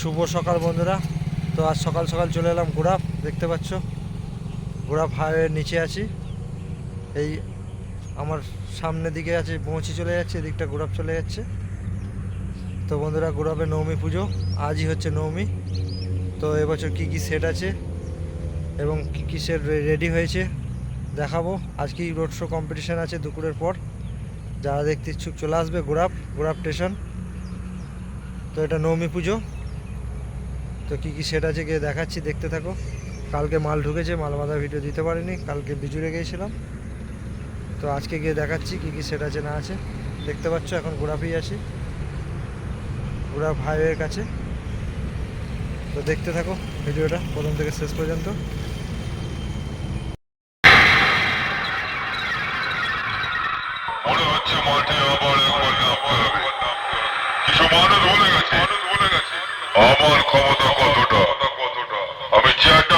শুভ সকাল বন্ধুরা। তো আজ সকাল সকাল চলে এলাম গোড়াপ দেখতে পাচ্ছ? গোড়াপ হাইওয়ের নিচে আছি। এই আমার সামনের দিকে আছে, পৌঁছে চলে যাচ্ছে, এদিকটা গোড়াপ চলে যাচ্ছে। তো বন্ধুরা গোড়াপে নবমী পুজো, আজই হচ্ছে নবমী তো এবছর কি কি সেট আছে এবং কি কি সেট রেডি হয়েছে দেখাবো। আজকেই রোড শো কম্পিটিশান আছে দুপুরের পর। যারা দেখতে ইচ্ছুক চলে আসবে গোড়াপ গোড়াপ স্টেশন তো এটা নবমী পুজো। তো কী কী সেট আছে গিয়ে দেখাচ্ছি, দেখতে থাকো। কালকে মাল ঢুকেছে, মাল বাঁধা ভিডিও দিতে পারিনি, কালকে বিজুড়ে গিয়েছিলাম। তো আজকে গিয়ে দেখাচ্ছি কী কী সেট আছে, না আছে। দেখতে পাচ্ছ, এখন গোড়াপেই আছি। গোড়াপ হাইওয়ের কাছে। তো দেখতে থাকো ভিডিওটা, প্রথম থেকে শেষ পর্যন্ত। মনে হচ্ছে মাঠে আবার একবার নামতে হবে কিছু মানুষ বলে গেছে। আমার ক্ষমতা কতটা? আমি চ্যাটার্জির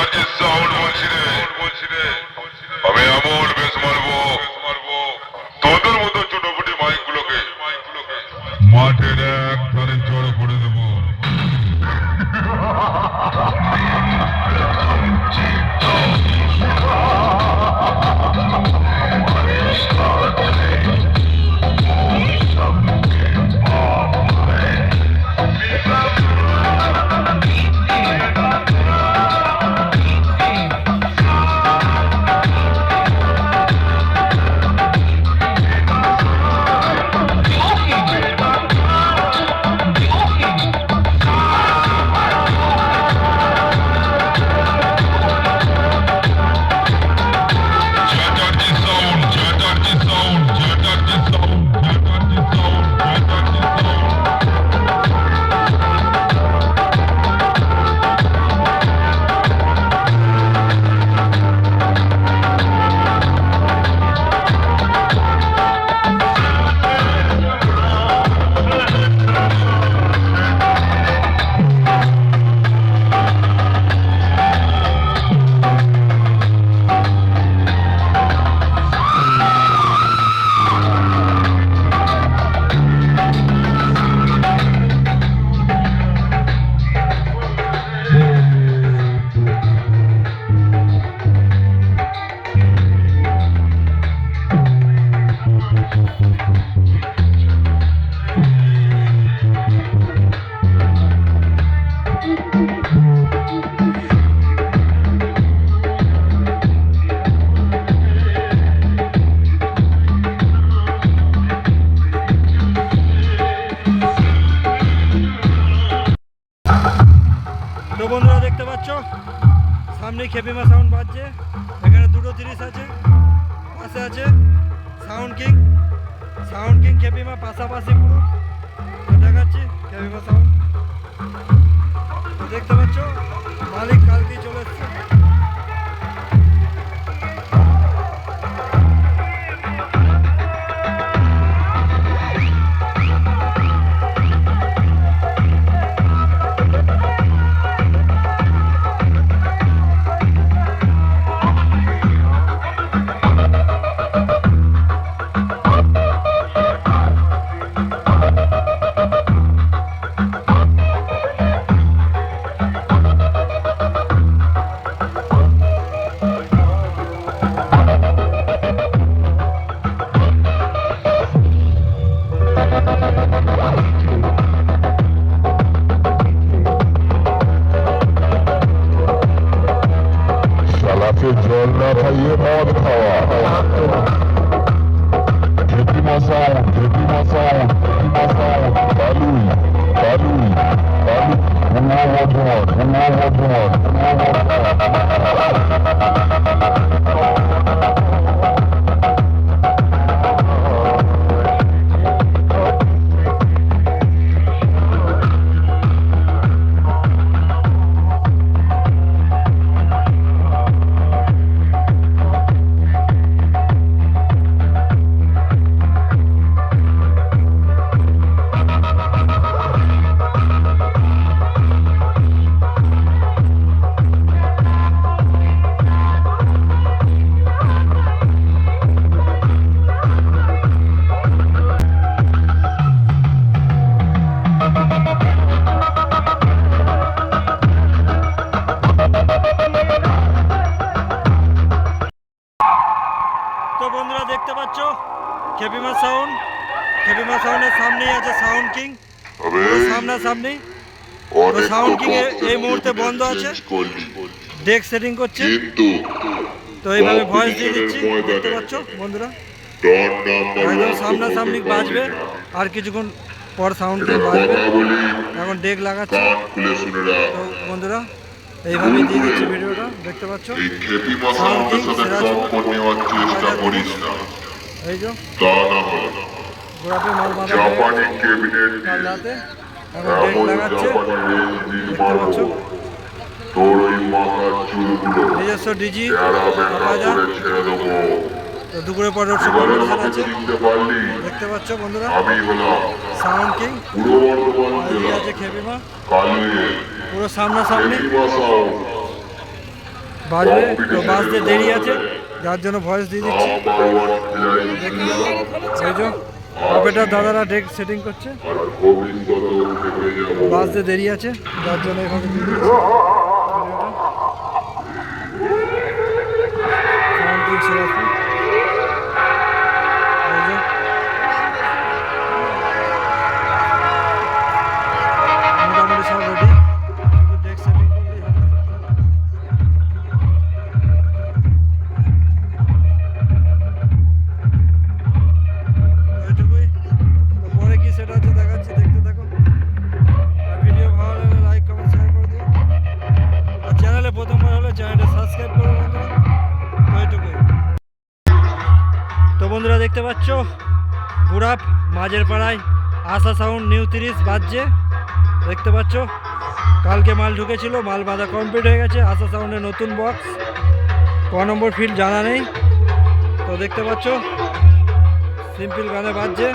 সামনে খেপিমা সাউন্ড বাজছে। এখানে দুটো জিনিস আছে, পাশে আছে sound king sound king Khepima পাশাপাশি পুরো। শালাকে জল না খাইয়ে মদ খাওয়া। খেপি মশাও খেপি মশাও খেপি মশাও বালুই বালুই বালু পূর্ব বর্ধমান পূর্ব বর্ধমান পূর্ব খেপিমা সাউন্ড কিং এই মুহূর্তে বন্ধ আছে। ডেক সেটিং করছে। তো এইভাবে ভয়েস দিয়ে দিচ্ছি। দেখতে পাচ্ছ বন্ধুরা? একদম সামনাসামনি বাজবে। আর কিছুক্ষণ পর সাউন্ড কিং বাজবে। এখন ডেক লাগাচ্ছে। তো বন্ধুরা এইভাবে দিয়ে দিচ্ছি ভিডিওটা। দেখতে পাচ্ছ? করিস না। এই যে গোড়াতে মাল বাঁধা জাপানি ক্যাবিনেট নিজস্ব ডিজি তো দুপুরে পর আছে দেখতে পাচ্ছ বন্ধুরা? Sound king. আছে খেপিমা পুরো সামনাসামনি খেপি মাসাউন্ড বাজবে। তো বাজতে দেরি আছে। যার জন্য ভয়েস দিয়ে দিচ্ছি। অপারেটার দাদারা ডেক সেটিং করছে। বাসতে দেরি আছে যার জন্য এখানে দিয়ে সাবস্ক্রাইব তো বন্ধুরা, দেখতে পাচ্ছ? বুড়াপ মাঝের পাড়ায় আশা সাউন্ড নিউ তিরিশ বাজছে। দেখতে পাচ্ছ? কালকে মাল ঢুকেছিল, মাল বাঁধা কমপ্লিট হয়ে গেছে, আশা সাউন্ডের নতুন বক্স ক নম্বর ফিল্ড জানা নেই। তো দেখতে পাচ্ছ? সিম্পল গানে বাজছে।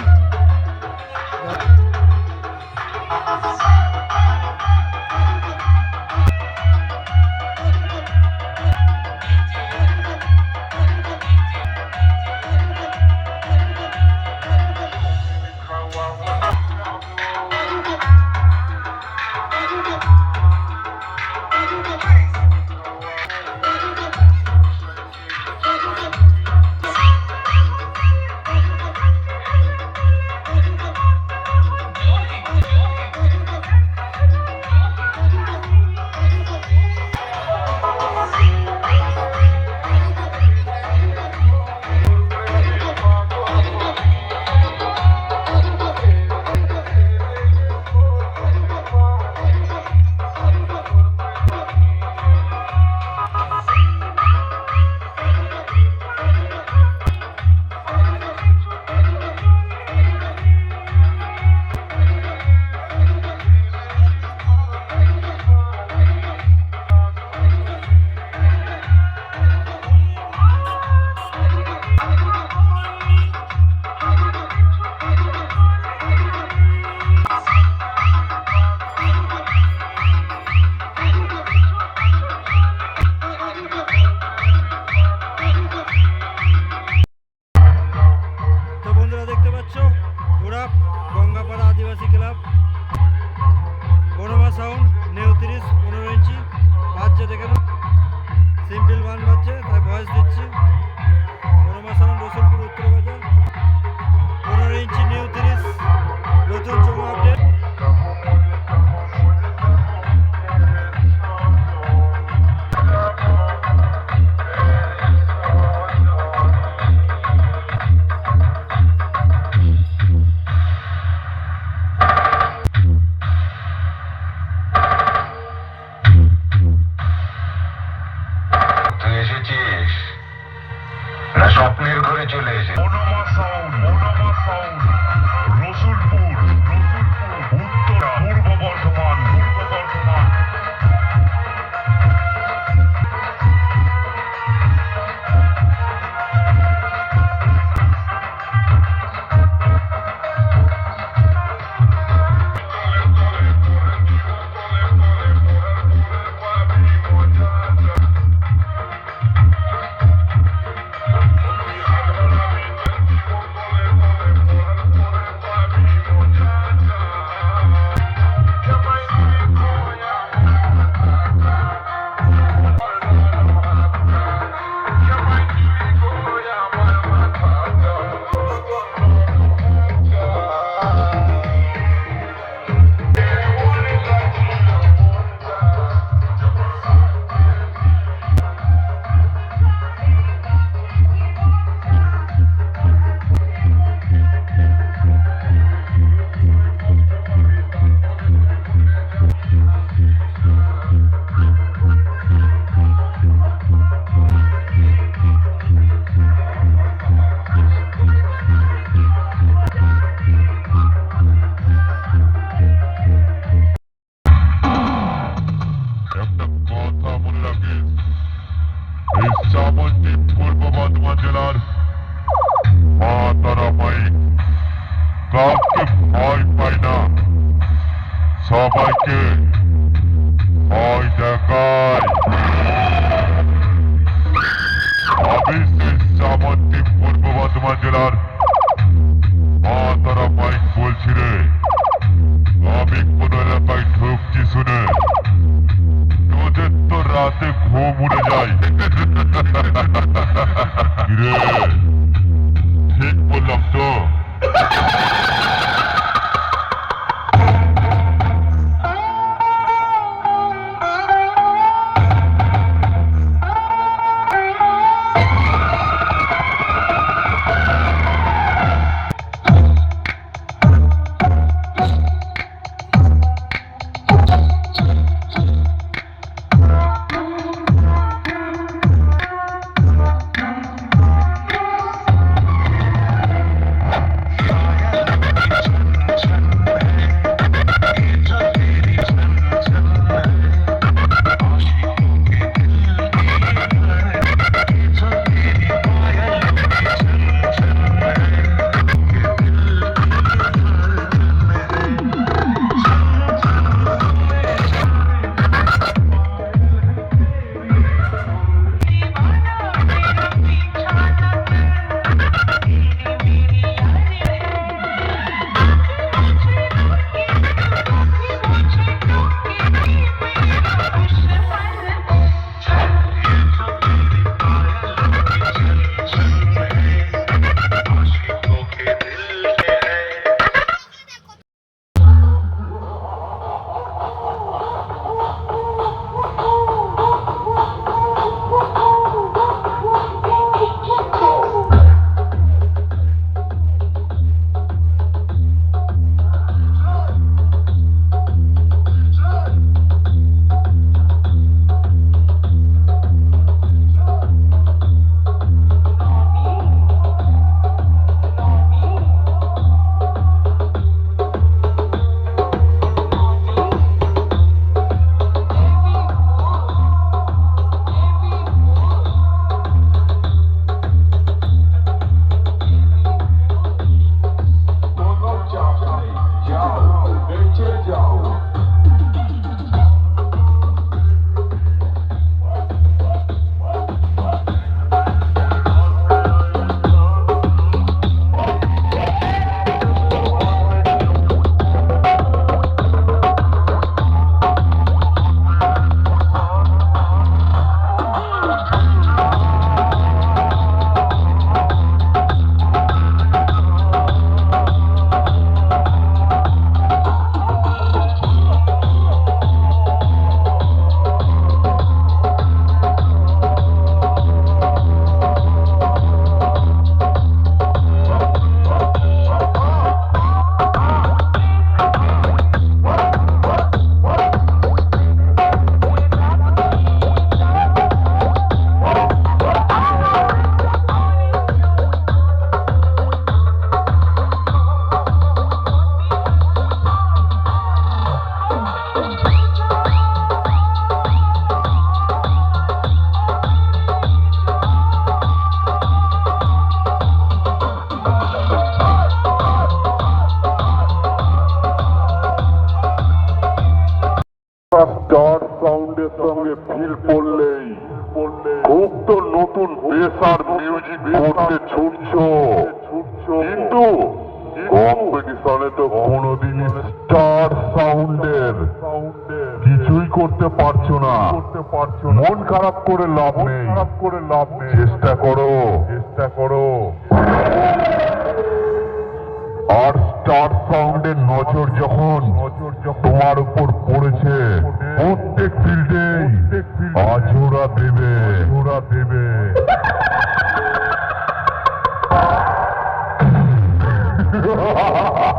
নবদ্বীপ পূর্ব বর্ধমান জেলার মা তারা মাই কাউকে ভয় পায় না সবাইকে ভয় দেখায় পূর্ব বর্ধমান জেলার মা তারা মাইক বলছি রে আমি কোন এলাকায় ঢুকছি শুনে তোদের তো রাতে ঘুম উড়ে যায় রে ঠিক বললাম তো ছুটছো কিন্তু কম্পিটিশনে তো কোনোদিনই স্টার সাউন্ডের কিছুই করতে পারছ না মন খারাপ করে লাভ নেই খারাপ করে লাভ নেই চেষ্টা করো চেষ্টা করো আর স্টার সাউন্ডের নজর যখন তোমার উপর পড়েছে প্রত্যেক ফিল্ডে আজোরা দেবে। Ha ha ha ha!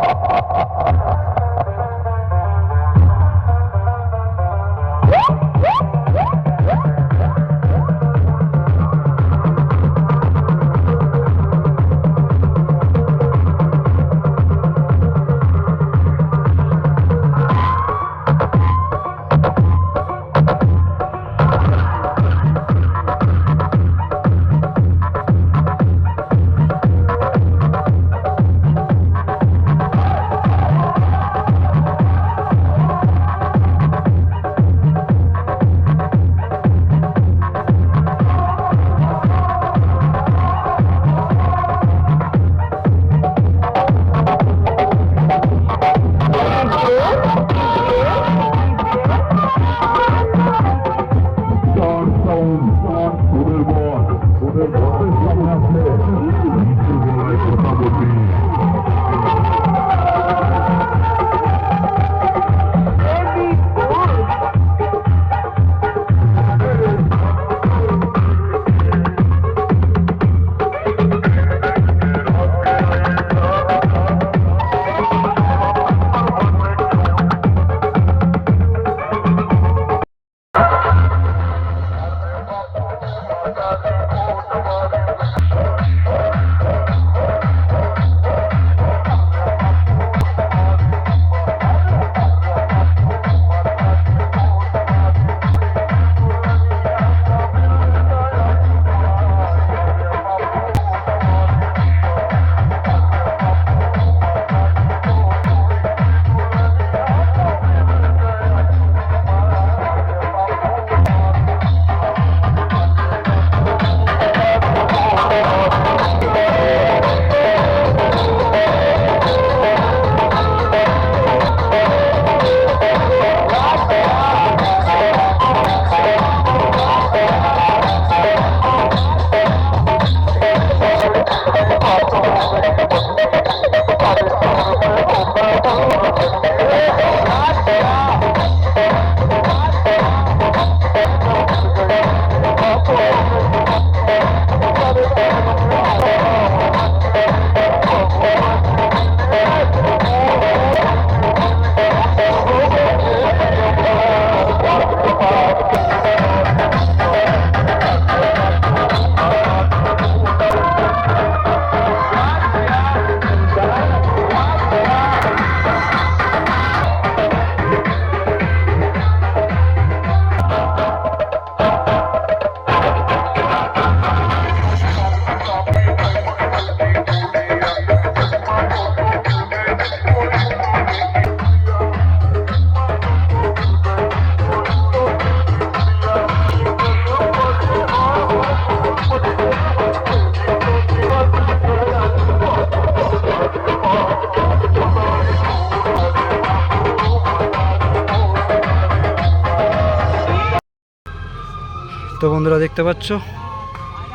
বন্ধুরা দেখতে পাচ্ছ?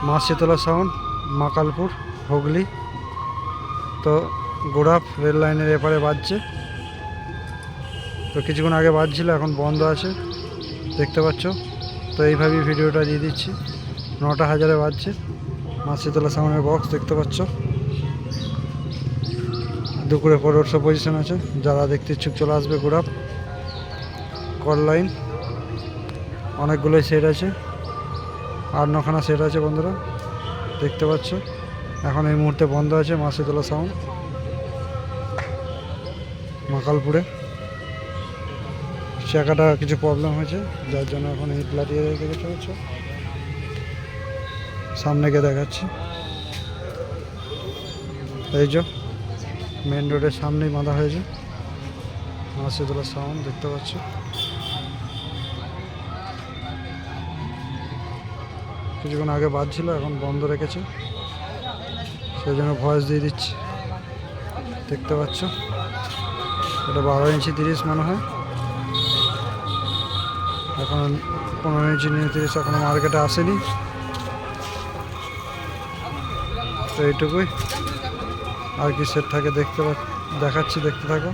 মা শীতলা সাউন্ড মাকালপুর হুগলি। তো গোড়াপ রেল লাইনের এপারে বাজছে। তো কিছুক্ষণ আগে বাজছিল, এখন বন্ধ আছে। দেখতে পাচ্ছ? তো এইভাবেই ভিডিওটা দিয়ে দিচ্ছি। নটা হাজারে বাজছে। মা শীতলা সাউন্ডের বক্স দেখতে পাচ্ছ? দুপুরে পর সব পজিশন আছে। যারা দেখতে ইচ্ছুক চলে আসবে গোড়াপ কল লাইন অনেকগুলোই সেট আছে। আর নখানা সেট আছে বন্ধুরা, দেখতে পাচ্ছ। এখন এই মুহূর্তে বন্ধ আছে মা শীতলা সাউন্ড মাকালপুরে। চাকাটা কিছু প্রবলেম হয়েছে, যার জন্য এখন এই লাটিয়ে রেখে দিতে হচ্ছে সামনে গিয়ে দেখাচ্ছি। এই যে মেন রোডের সামনেই বাঁধা হয়েছে মা সাউন্ড দেখতে পাচ্ছ। কিছুক্ষণ আগে বাজছিল এখন বন্ধ রেখেছে। সেই জন্য ভয়েস দিয়ে দিচ্ছি। দেখতে পাচ্ছ? এটা বারো ইঞ্চি তিরিশ মনে হয়। এখন পনেরো ইঞ্চি নিয়ে তিরিশ এখনও মার্কেটে আসেনি। তো এইটুকুই। আর কি সেট থাকে দেখতে দেখাচ্ছি, দেখতে থাকো।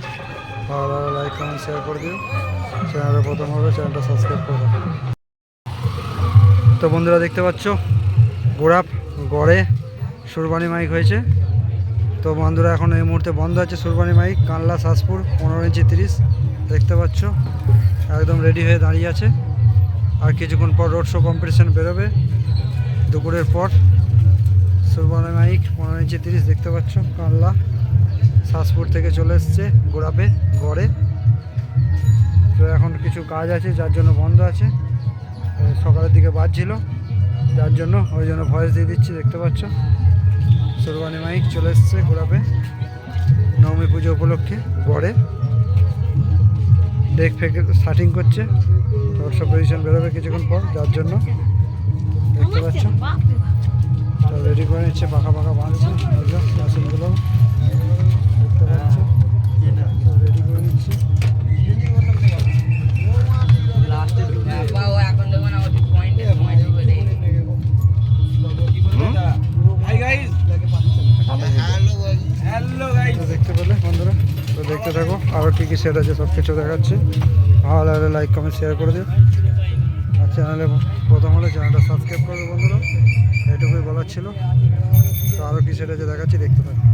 ভালো লাগলে লাইক কমেন্ট শেয়ার করে দিও। চ্যানেলে প্রথম হবে চ্যানেলটা সাবস্ক্রাইব করে তো বন্ধুরা দেখতে পাচ্ছ গোড়াপ গড়ে সুরবানি মাইক হয়েছে। তো বন্ধুরা এখন এই মুহূর্তে বন্ধ আছে সুরবানি মাইক, কানলা শাসপুর, পনেরো ইঞ্চি তিরিশ, দেখতে পাচ্ছ, একদম রেডি হয়ে দাঁড়িয়ে আছে। আর কিছুক্ষণ পর রোড শো কম্পিটিশান বেরোবে, দুপুরের পর। সুরবানি মাইক, পনেরো ইঞ্চি তিরিশ, দেখতে পাচ্ছ, কানলা শাসপুর থেকে চলে এসছে গোড়াপে গড়ে। তো এখন কিছু কাজ আছে, যার জন্য বন্ধ আছে। সকালের দিকে বাজছিল যার জন্য ওই জন্য ভয়েস দিয়ে দিচ্ছি দেখতে পাচ্ছ? সুরবানি মাইক চলে এসছে গোড়াপে নবমী পুজো উপলক্ষে গড়ে। ডেক ফেক স্টার্টিং করছে। সব পজিশন বেরোবে কিছুক্ষণ পর যার জন্য দেখতে পাচ্ছ? রেডি করে নিচ্ছে পাকা পাকা বাঁধছে। মেশিনগুলো দেখতে থাকো আরও কী কী সেট আছে সব কিছু দেখাচ্ছি। ভালো লাগলে লাইক কমেন্ট শেয়ার করে দিও। আর চ্যানেলে প্রথম হলে চ্যানেলটা সাবস্ক্রাইব করবে বন্ধুরা, এটুকুই বলার ছিল। তো আরও কী সেট আছে দেখাচ্ছি, দেখতে থাকো।